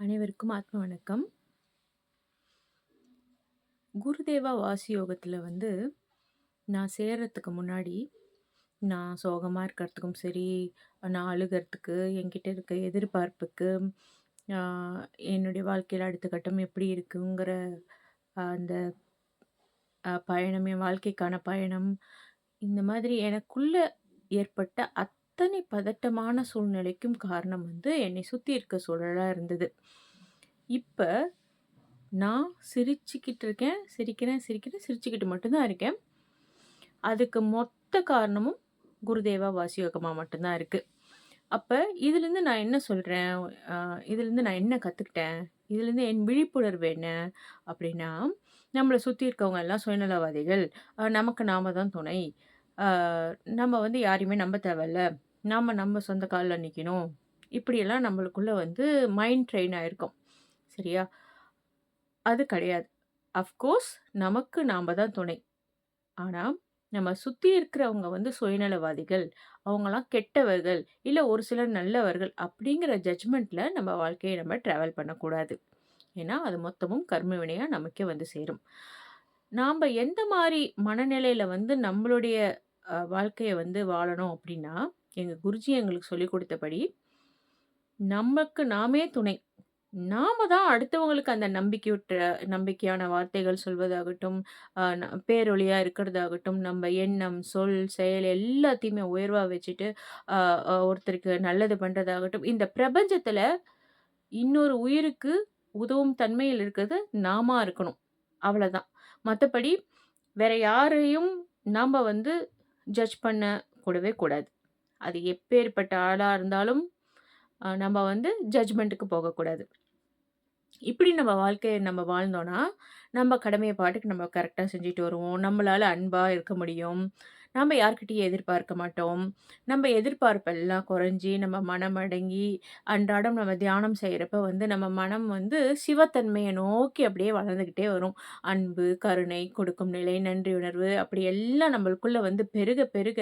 அனைவருக்கும் ஆத்ம வணக்கம். குருதேவா வாசி யோகத்தில் வந்து, நான் சேர்கிறதுக்கு முன்னாடி, நான் சோகமாக இருக்கிறதுக்கும் சரி, நான் அழுகிறதுக்கு என்கிட்ட இருக்க எதிர்பார்ப்புக்கு, என்னுடைய வாழ்க்கையில் அடுத்த கட்டம் எப்படி இருக்குங்கிற அந்த பயணம், என் வாழ்க்கைக்கான பயணம், இந்த மாதிரி எனக்குள்ளே ஏற்பட்ட அத் அத்தனை பதட்டமான சூழ்நிலைக்கும் காரணம் வந்து, என்னை சுற்றி இருக்க சூழலாக இருந்தது. இப்போ நான் சிரிச்சுக்கிட்டு இருக்கேன். சிரிக்கிறேன், சிரிக்கிறேன், சிரிச்சுக்கிட்டு மட்டும்தான் இருக்கேன். அதுக்கு மொத்த காரணமும் குருதேவா வாசியோகமாக மட்டும்தான் இருக்குது அப்போ இதுலேருந்து நான் என்ன சொல்கிறேன் இதுலேருந்து நான் என்ன கற்றுக்கிட்டேன் இதுலேருந்து என் விழிப்புணர்வு என்ன? அப்படின்னா, நம்மளை சுற்றி இருக்கவங்க எல்லாம் சுயநலவாதிகள். நமக்கு நாம தான் துணை. நம்ம வந்து யாரையுமே நம்ப தேவையில்ல. நாம் நம்ம சொந்த காலில் நிற்கணும் இப்படியெல்லாம் நம்மளுக்குள்ளே வந்து மைண்ட் ட்ரெயின் ஆகிருக்கோம் சரியா? அது கிடையாது. அஃப்கோர்ஸ் நமக்கு நாம் தான் துணை. ஆனால் நம்ம சுற்றி இருக்கிறவங்க வந்து சுயநலவாதிகள். அவங்களாம் கெட்டவர்கள். இல்லை ஒரு சிலர் நல்லவர்கள். அப்படிங்கிற ஜட்ஜ்மெண்ட்டில் நம்ம வாழ்க்கையை நம்ம ட்ராவல் பண்ணக்கூடாது. ஏன்னா, அது மொத்தமும் கர்மவினையாக நமக்கே வந்து சேரும். நாம் எந்த மாதிரி மனநிலையில் வந்து நம்மளுடைய வாழ்க்கையை வந்து வாழணும் அப்படின்னா, எங்கள் குருஜி எங்களுக்கு சொல்லிக் கொடுத்தபடி நமக்கு நாமே துணை. நாம தான் அடுத்தவங்களுக்கு அந்த நம்பிக்கையுற்ற நம்பிக்கையான வார்த்தைகள் சொல்வதாகட்டும், பேரொழியாக இருக்கிறதாகட்டும், நம்ம எண்ணம், சொல், செயல் எல்லாத்தையுமே உயர்வாக வச்சுட்டு, ஒருத்தருக்கு நல்லது பண்ணுறதாகட்டும் இந்த பிரபஞ்சத்தில் இன்னொரு உயிருக்கு உதவும் தன்மையில் இருக்கிறது நாம இருக்கணும். அவ்வளோதான் மற்றபடி வேற யாரையும் நாம் வந்து ஜட்ஜ் பண்ண கூடவே கூடாது. அது எப்பேற்பட்ட ஆளா இருந்தாலும், நம்ம வந்து ஜட்ஜ்மெண்ட்டுக்கு போகக்கூடாது. இப்படி நம்ம வாழ்க்கையை நம்ம வாழ்ந்தோம்னா, நம்ம கடமையை பாட்டுக்கு நம்ம கரெக்டாக செஞ்சுட்டு வருவோம். நம்மளால அன்பா இருக்க முடியும். நம்ம யார்கிட்டயும் எதிர்பார்க்க மாட்டோம். நம்ம எதிர்பார்ப்பெல்லாம் குறைஞ்சி நம்ம மனம் அடங்கி, அன்றாடம் நம்ம தியானம் செய்கிறப்ப வந்து நம்ம மனம் வந்து சிவத்தன்மையை நோக்கி அப்படியே வளர்ந்துக்கிட்டே வரும். அன்பு, கருணை, கொடுக்கும் நிலை, நன்றியுணர்வு அப்படி எல்லாம் நம்மளுக்குள்ள வந்து பெருக பெருக,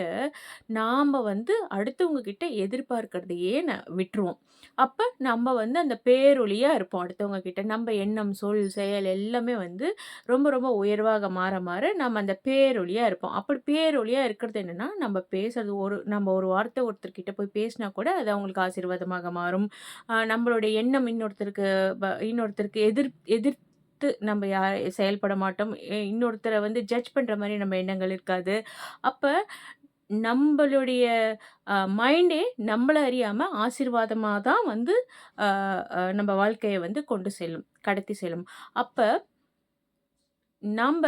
நாம் வந்து அடுத்தவங்க கிட்ட எதிர்பார்க்கிறதையே ந விட்டுருவோம். அப்போ நம்ம வந்து அந்த பேரொழியாக இருப்போம் அடுத்தவங்க கிட்ட. நம்ம எண்ணம், சொல், செயல் எல்லாமே வந்து ரொம்ப ரொம்ப உயர்வாக மாற மாற நம்ம அந்த பேரொழியாக இருப்போம். அப்படி பேரொளியா இருக்கிறது என்னென்னா நம்ம பேசுறது ஒரு நம்ம ஒரு வார்த்தை ஒருத்தர்கிட்ட போய் பேசினா கூட அது அவங்களுக்கு ஆசீர்வாதமாக மாறும். நம்மளுடைய எண்ணம் இன்னொருத்தருக்கு இன்னொருத்தருக்கு எதிர் எதிர்த்து நம்ம யார் செயல்பட மாட்டோம். இன்னொருத்தரை வந்து ஜட்ஜ் பண்ணுற மாதிரி நம்ம எண்ணங்கள் இருக்காது. அப்போ நம்மளுடைய மைண்டே நம்மள அறியாமல் ஆசீர்வாதமாக தான் வந்து நம்ம வாழ்க்கையை வந்து கொண்டு செல்லும். கடத்தி செல்லும். அப்போ நம்ப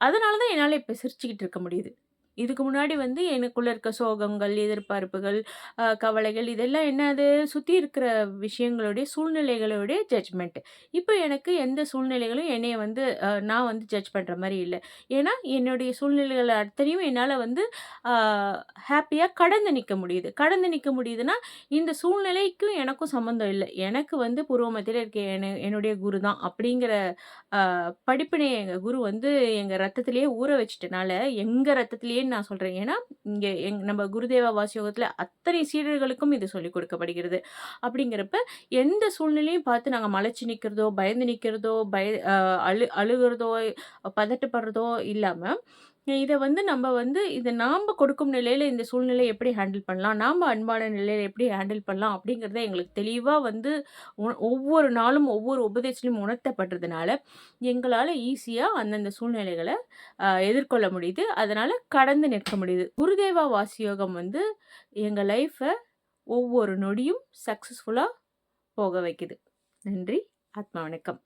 அதனால தான் என்னால் இப்போ சிரிச்சுக்கிட்டு இருக்க முடியுது. இதுக்கு முன்னாடி வந்து எனக்குள்ள இருக்க சோகங்கள், எதிர்பார்ப்புகள், கவலைகள் இதெல்லாம் என்னது? சுற்றி இருக்கிற விஷயங்களுடைய சூழ்நிலைகளுடைய ஜட்ஜ்மெண்ட். இப்போ எனக்கு எந்த சூழ்நிலைகளும் என்னைய வந்து நான் வந்து ஜட்ஜ் பண்ணுற மாதிரி இல்லை ஏன்னா, என்னுடைய சூழ்நிலைகள் அத்தனையும் என்னால் வந்து ஹாப்பியாக கடந்து நிற்க முடியுது. கடந்து நிற்க முடியுதுன்னா, இந்த சூழ்நிலைக்கும் எனக்கும் சம்மந்தம் இல்லை எனக்கு வந்து பூர்வ இருக்க என்னுடைய குரு தான். அப்படிங்கிற படிப்பினை எங்கள் குரு வந்து எங்கள் ரத்தத்திலேயே ஊற வச்சிட்டனால எங்கள் ரத்தத்திலேயே ரத்தத்திலேயேன்னு நான் சொல்றேன். ஏன்னா, இங்க எங் நம்ம குருதேவா வாசியோகத்தில் அத்தனை சீடர்களுக்கும் இது சொல்லிக் கொடுக்கப்படுகிறது. அப்படிங்கிறப்ப, எந்த சூழ்நிலையும் பார்த்து நாங்க மலைச்சு நிக்கிறதோ, பயந்து நிக்கிறதோ, பய அழு அழுகுறதோ, பதட்டப்படுறதோ இல்லாம, இதை வந்து நம்ம வந்து இதை நாம் கொடுக்கும் நிலையில் இந்த சூழ்நிலை எப்படி ஹேண்டில் பண்ணலாம்? நாம் அன்பான நிலையில் எப்படி ஹேண்டில் பண்ணலாம்? அப்படிங்கிறத எங்களுக்கு தெளிவாக வந்து ஒவ்வொரு நாளும் ஒவ்வொரு உபதேசத்திலும் உணர்த்தப்படுறதுனால, எங்களால் ஈஸியாக அந்தந்த சூழ்நிலைகளை எதிர்கொள்ள முடியுது. அதனால் கடந்து நிற்க முடியுது. குருதேவா வாசியோகம் வந்து எங்கள் லைஃப்பை ஒவ்வொரு நொடியும் சக்ஸஸ்ஃபுல்லாக போக வைக்குது. நன்றி. ஆத்மா வணக்கம்.